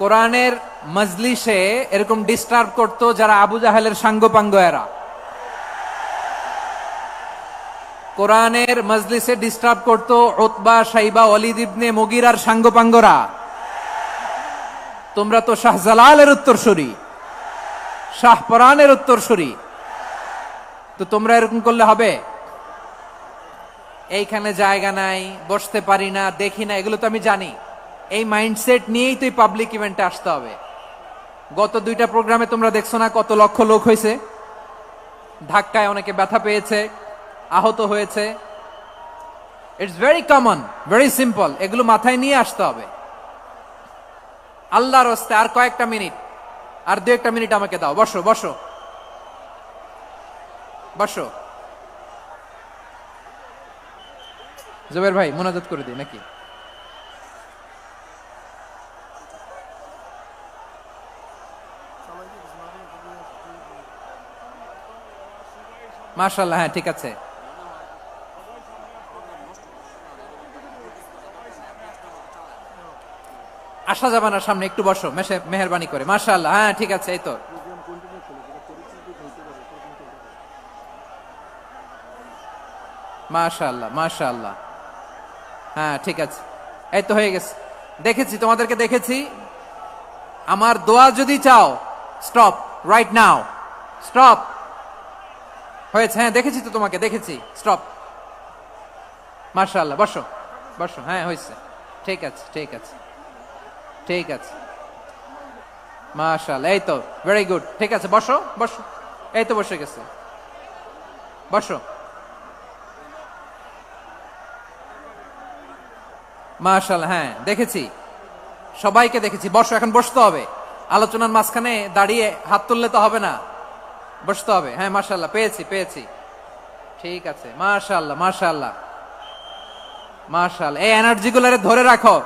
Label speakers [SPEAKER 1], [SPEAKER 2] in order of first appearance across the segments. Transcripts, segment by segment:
[SPEAKER 1] কোরআনের মজলিসে এরকম ডিস্টার্ব করতো যারা আবু জাহেলের সাঙ্গপাঙ্গ এরা কোরআনের মজলিসে ডিস্টার্ব করতো ওতবা সাইবা অলিদ ইবনে মুগিরার সাঙ্গপাঙ্গরা। তোমরা তো শাহজালালের উত্তরসূরি শাহপরানের উত্তরসূরি। তো তোমরা এরকম করলে হবে? এইখানে জায়গা নাই, বসতে পারি না, দেখি না, এগুলো তো আমি জানি। এই মাইন্ডসেট নিয়েই তো পাবলিক ইভেন্টে আসতে হবে। গত দুইটা প্রোগ্রামে তোমরা দেখছ না কত লক্ষ লোক হয়েছে? ধাক্কায় অনেকে ব্যথা পেয়েছে, আহত হয়েছে। It's very common very simple এগুলো মাথায় নিয়ে আসতে হবে। আল্লাহর হস্তে আর কয়েকটা মিনিট, আর দু একটা মিনিট আমাকে দাও। বসো বসো। বসো। জুবের ভাই, মোনাজাত করে দিই, নাকি? মার্শাল্লাহ হ্যাঁ ঠিক আছে। যাবে না সামনে, একটু বসো মেসে মেহরবানি করে। মার্শাল্লাহ হ্যাঁ ঠিক আছে, এই তো। মাশাল্লাহ মাশাল্লাহ হ্যাঁ ঠিক আছে। এই তো হয়ে গেছে। দেখেছি, তোমাদেরকে দেখেছি। আমার দোয়া যদি চাও, স্টপ রাইট নাও স্টপ। হয়েছে হ্যাঁ দেখেছি তো তোমাকে, দেখেছি। স্টপ মার্শাল্লাহ বসো বসো হ্যাঁ হয়েছে। ঠিক আছে ঠিক আছে ঠিক আছে। মার্শাল্লাহ এই তো ভেরি গুড ঠিক আছে, বসো বসো, এই তো বসে গেছে। বসো। মার্শাল হ্যাঁ দেখেছি। সবাইকে দেখেছি, বসো, এখন বসতে হবে। আলোচনার মাঝখানে দাঁড়িয়ে হাত তুললে তো হবে না। বসতে হবে। হ্যাঁ মার্শাল্লাহ পেয়েছি পেয়েছি। ঠিক আছে মার্শাল্লাহ মার্শাল্লাহ মার্শাল এই এনার্জি গুলারে ধরে রাখো।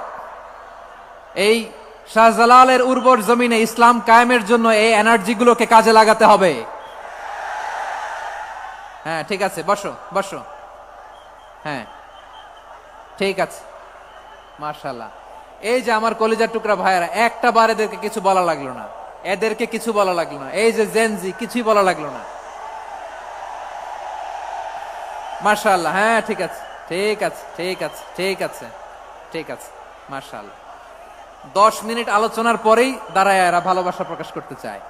[SPEAKER 1] এই শাহজালালের উর্বর জমিনে ইসলাম কায়েমের জন্য এই এনার্জি গুলোকে কাজে লাগাতে হবে। হ্যাঁ ঠিক আছে, বসো বসো। হ্যাঁ ঠিক আছে মার্শাল্লাহ এই যে আমার কলিজার টুকরা ভাইয়েরা, একটা বার এদেরকে কিছু বলা লাগল না। এদেরকে কিছু বলা লাগল না। এই যে জেনজি কিছুই বলা লাগল না। মার্শাল্লাহ হ্যাঁ ঠিক আছে ঠিক আছে ঠিক আছে ঠিক আছে ঠিক আছে মার্শাল্লাহ দশ মিনিট আলোচনার পরেই দাঁড়ায় এরা ভালোবাসা প্রকাশ করতে চায়।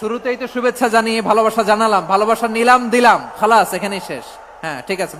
[SPEAKER 1] শুরুতেই তো শুভেচ্ছা জানিয়ে ভালোবাসা জানালাম, ভালোবাসা নিলাম, দিলাম, খালাস, এখানেই শেষ। হ্যাঁ ঠিক আছে